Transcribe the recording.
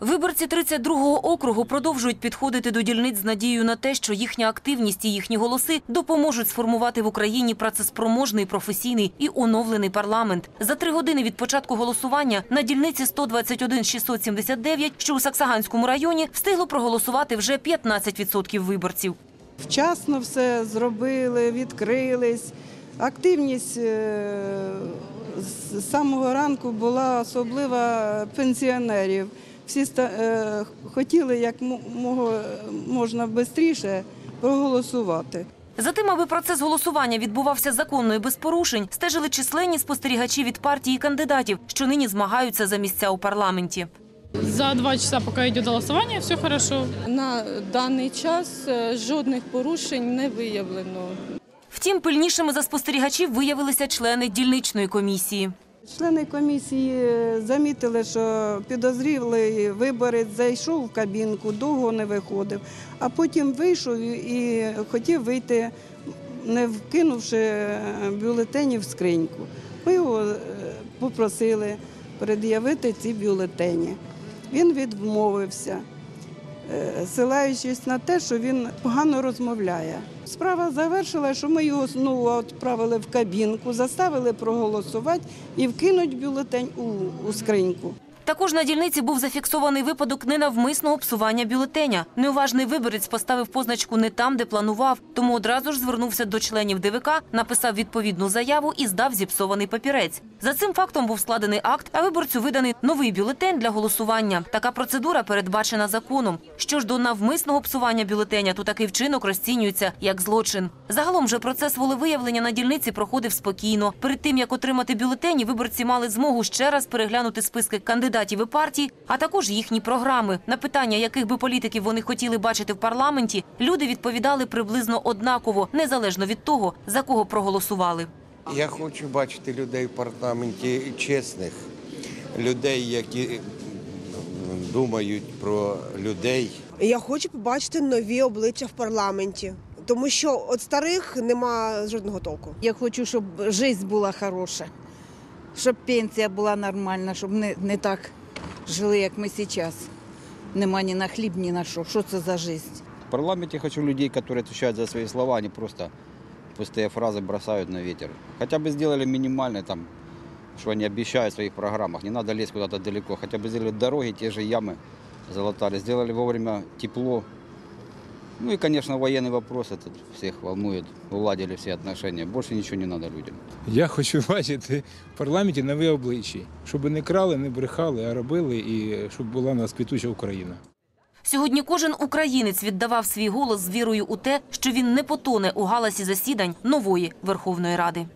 Виборці 32-го округу продовжують підходити до дільниць з надією на те, що їхня активність і їхні голоси допоможуть сформувати в Україні працеспроможний, професійний і оновлений парламент. За три години від початку голосування на дільниці 121 679, що у Саксаганському районі, встигло проголосувати вже 15% виборців. Вчасно все зробили, відкрились. Активність е, з самого ранку була особлива пенсіонерів. Всі е, хотіли як мо- можна швидше проголосувати. За тим, аби процес голосування відбувався законно і без порушень, стежили численні спостерігачі від партій і кандидатів, що нині змагаються за місця у парламенті. За два часа, пока идет голосование, все хорошо. На даний час е, жодних порушень не виявлено. Втім, пильнішими за спостерігачів виявилися члени дільничної комісії. Члени комісії замітили, що підозрілий виборець зайшов в кабінку, довго не виходив, а потім вийшов і хотів вийти, не вкинувши бюлетені в скриньку. Ми його е, попросили пред'явити ці бюлетені. Він відмовився, е, силаючись на те, що він погано розмовляє. Справа завершила, що ми його знову відправили в кабінку, заставили проголосувати і вкинуть бюлетень у, у скриньку. Також на дільниці був зафіксований випадок ненавмисного псування бюлетеня. Неуважний виборець поставив позначку не там, де планував, тому одразу ж звернувся до членів ДВК, написав відповідну заяву і здав зіпсований папірець. За цим фактом був складений акт, а виборцю виданий новий бюлетень для голосування. Така процедура передбачена законом. Що ж до навмисного псування бюлетеня, то такий вчинок розцінюється як злочин. Загалом же процес волевиявлення на дільниці проходив спокійно. Перед тим як отримати бюлетені, виборці мали змогу ще раз переглянути списки кандидатів і партій, а також їхні програми. На питання, яких би політиків вони хотіли бачити в парламенті, люди відповідали приблизно однаково, незалежно від того, за кого проголосували. Я хочу бачити людей в парламенті чесних, людей, які думають про людей. Я хочу побачити нові обличчя в парламенті, тому що від старих нема жодного толку. Я хочу, щоб життя була хороша, щоб пенсія була нормальна, щоб не, не так жили, як ми зараз. Нема ні на хліб, ні на що. Що це за життя? В парламенте хочу людей, которые отвечают за свои слова, а не просто пустые фразы бросают на ветер. Хотя бы сделали минимальное там, что они обещают в своих программах. Не надо лезть куда-то далеко. Хотя бы сделали дороги, те же ямы залатали. Сделали вовремя тепло. Ну и, конечно, военный вопрос этот всех волнует. Уладили все отношения. Больше ничего не надо людям. Я хочу бачити в парламенті нові обличчя, щоб не крали, не брехали, а робили, і щоб була у нас квітуча Україна. Сьогодні кожен українець віддавав свій голос з вірою у те, що він не потоне у галасі засідань нової Верховної Ради.